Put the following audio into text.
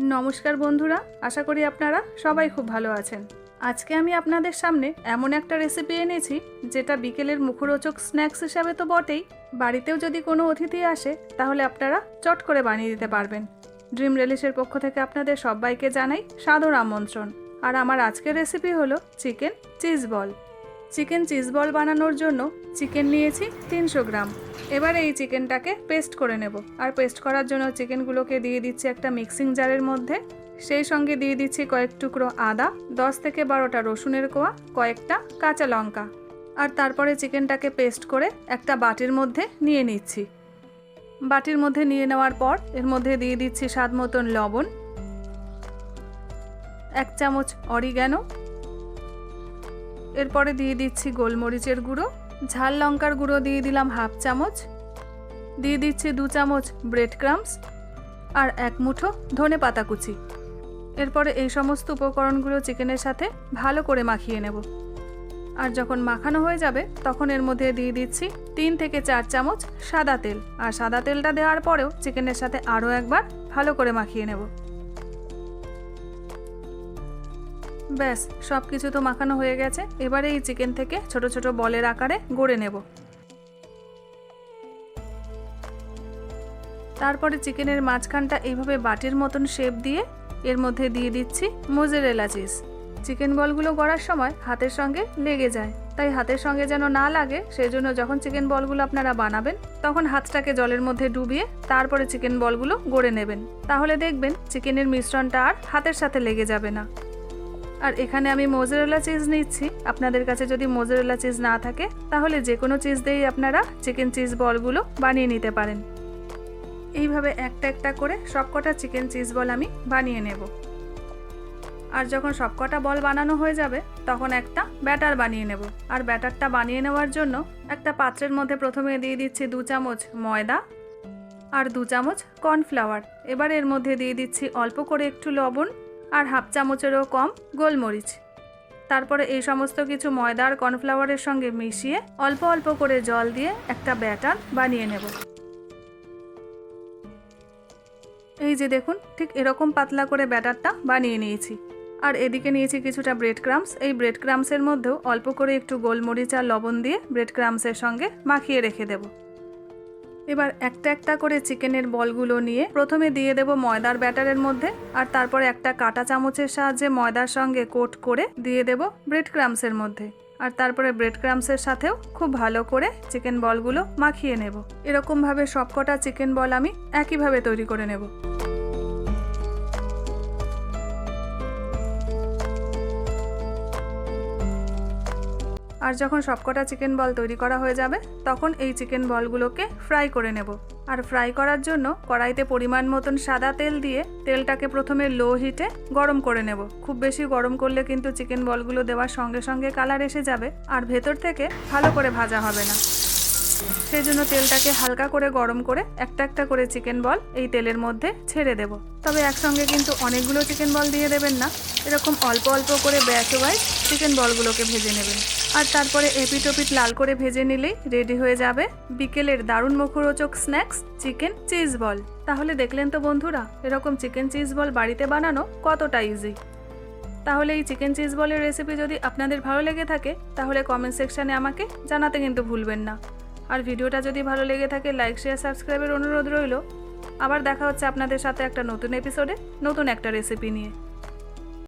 নমস্কার বন্ধুরা, আশা করি আপনারা সবাই খুব ভালো আছেন। আজকে আমি আপনাদের সামনে এমন একটা রেসিপি এনেছি, যেটা বিকেলের মুখরোচক স্ন্যাক্স হিসাবে তো বটেই। বাড়িতেও যদি কোনো অতিথি আসে, তাহলে আপনারা চট করে বানিয়ে দিতে পারবেন। ড্রিম রেলিশের পক্ষ থেকে আপনাদের সবাইকে জানাই সাদর আমন্ত্রণ। আর আমার আজকের রেসিপি হলো chicken cheese ball chicken cheese ball বানানোর জন্য চিকেন নিয়েছি তিনশো গ্রাম। এবার এই চিকেনটাকে পেস্ট করে নেব। আর পেস্ট করার জন্য চিকেনগুলোকে দিয়ে দিচ্ছি একটা মিক্সিং জারের মধ্যে। সেই সঙ্গে দিয়ে দিচ্ছি কয়েক টুকরো আদা, দশ থেকে বারোটা রসুনের কোয়া, কয়েকটা কাঁচা লঙ্কা। আর তারপরে চিকেনটাকে পেস্ট করে একটা বাটির মধ্যে নিয়ে নিচ্ছি। বাটির মধ্যে নিয়ে নেওয়ার পর এর মধ্যে দিয়ে দিচ্ছি স্বাদ মতন লবণ, এক চামচ অরিগ্যানো এরপরে দিয়ে দিচ্ছি গোলমরিচের গুঁড়ো, ঝাল লঙ্কার গুঁড়ো দিয়ে দিলাম হাফ চামচ, দিয়ে দিচ্ছি দু চামচ ব্রেড ক্রামস আর এক মুঠো ধনে পাতা কুচি। এরপরে এই সমস্ত উপকরণগুলো চিকেনের সাথে ভালো করে মাখিয়ে নেব। আর যখন মাখানো হয়ে যাবে, তখন এর মধ্যে দিয়ে দিচ্ছি তিন থেকে চার চামচ সাদা তেল। আর সাদা তেলটা দেওয়ার পরেও চিকেনের সাথে আরও একবার ভালো করে মাখিয়ে নেব। ব্যাস সব কিছু তো মাখানো হয়ে গেছে। এবারে এই চিকেন থেকে ছোট ছোট বলের আকারে গড়ে নেব। তারপরে চিকেনের মাঝখানটা এইভাবে বাটির মতন শেপ দিয়ে এর মধ্যে দিয়ে দিচ্ছি মোজেরেলা চিজ চিকেন বলগুলো গড়ার সময় হাতের সঙ্গে লেগে যায়। তাই হাতের সঙ্গে যেন না লাগে সেই জন্য যখন চিকেন বলগুলো আপনারা বানাবেন, তখন হাতটাকে জলের মধ্যে ডুবিয়ে তারপরে চিকেন বলগুলো গড়ে নেবেন। তাহলে দেখবেন চিকেনের মিশ্রণটা আর হাতের সাথে লেগে যাবে না। আর এখানে আমি মোজারেলা চিজ নিচ্ছি। আপনাদের কাছে যদি মোজারেলা চিজ না থাকে, তাহলে যে কোনো চিজ দিয়েই আপনারা চিকেন চিজ বলগুলো বানিয়ে নিতে পারেন। এইভাবে একটা একটা করে সবকটা চিকেন চিজ বল আমি বানিয়ে নেব। আর যখন সবকটা বল বানানো হয়ে যাবে, তখন একটা ব্যাটার বানিয়ে নেব। আর ব্যাটারটা বানিয়ে নেওয়ার জন্য একটা পাত্রের মধ্যে প্রথমে দিয়ে দিচ্ছি দু চামচ ময়দা আর দু চামচ কর্নফ্লাওয়ার। এবার এর মধ্যে দিয়ে দিচ্ছি অল্প করে একটু লবণ আর হাফ চামচেরও কম গোলমরিচ। তারপরে এই সমস্ত কিছু ময়দা আর কর্নফ্লাওয়ারের সঙ্গে মিশিয়ে অল্প অল্প করে জল দিয়ে একটা ব্যাটার বানিয়ে নেব। এই যে দেখুন, ঠিক এরকম পাতলা করে ব্যাটারটা বানিয়ে নিয়েছি। আর এদিকে নিয়েছি কিছুটা ব্রেড ক্রামস এই ব্রেড ক্রামসের মধ্যেও অল্প করে একটু গোলমরিচ আর লবণ দিয়ে ব্রেড ক্রামসের সঙ্গে মাখিয়ে রেখে দেবো। এবার একটা একটা করে চিকেনের বলগুলো নিয়ে প্রথমে দিয়ে দেব ময়দার ব্যাটারের মধ্যে, আর তারপরে একটা কাটা চামচের সাহায্যে ময়দার সঙ্গে কোট করে দিয়ে দেব ব্রেড ক্রামসের মধ্যে। আর তারপরে ব্রেড ক্রামসের সাথেও খুব ভালো করে চিকেন বলগুলো মাখিয়ে নেব। এরকমভাবে সবকটা চিকেন বল আমি একইভাবে তৈরি করে নেব। আর যখন সবকটা চিকেন বল তৈরি করা হয়ে যাবে, তখন এই চিকেন বলগুলোকে ফ্রাই করে নেব। আর ফ্রাই করার জন্য কড়াইতে পরিমাণ মতন সাদা তেল দিয়ে তেলটাকে প্রথমে লো হিটে গরম করে নেব। খুব বেশি গরম করলে কিন্তু চিকেন বলগুলো দেওয়ার সঙ্গে সঙ্গে কালার এসে যাবে, আর ভেতর থেকে ভালো করে ভাজা হবে না। সেই জন্য তেলটাকে হালকা করে গরম করে একটা একটা করে চিকেন বল এই তেলের মধ্যে ছেড়ে দেব। তবে একসঙ্গে কিন্তু অনেকগুলো চিকেন বল দিয়ে দেবেন না। এরকম অল্প অল্প করে ব্যাচ ওয়াইজ চিকেন বলগুলোকে ভেজে নেবেন। আর তারপরে এপিট ওপিট লাল করে ভেজে নিলেই রেডি হয়ে যাবে বিকেলের দারুণ মুখরোচক স্ন্যাক্স চিকেন চিজ বল তাহলে দেখলেন তো বন্ধুরা, এরকম চিকেন চিজ বল বাড়িতে বানানো কতটা ইজি তাহলে এই চিকেন চিজ বলের রেসিপি যদি আপনাদের ভালো লেগে থাকে, তাহলে কমেন্ট সেকশানে আমাকে জানাতে কিন্তু ভুলবেন না। আর ভিডিওটা যদি ভালো লেগে থাকে লাইক শেয়ার সাবস্ক্রাইবের অনুরোধ রইল। আবার দেখা হচ্ছে আপনাদের সাথে একটা নতুন এপিসোডে নতুন একটা রেসিপি নিয়ে।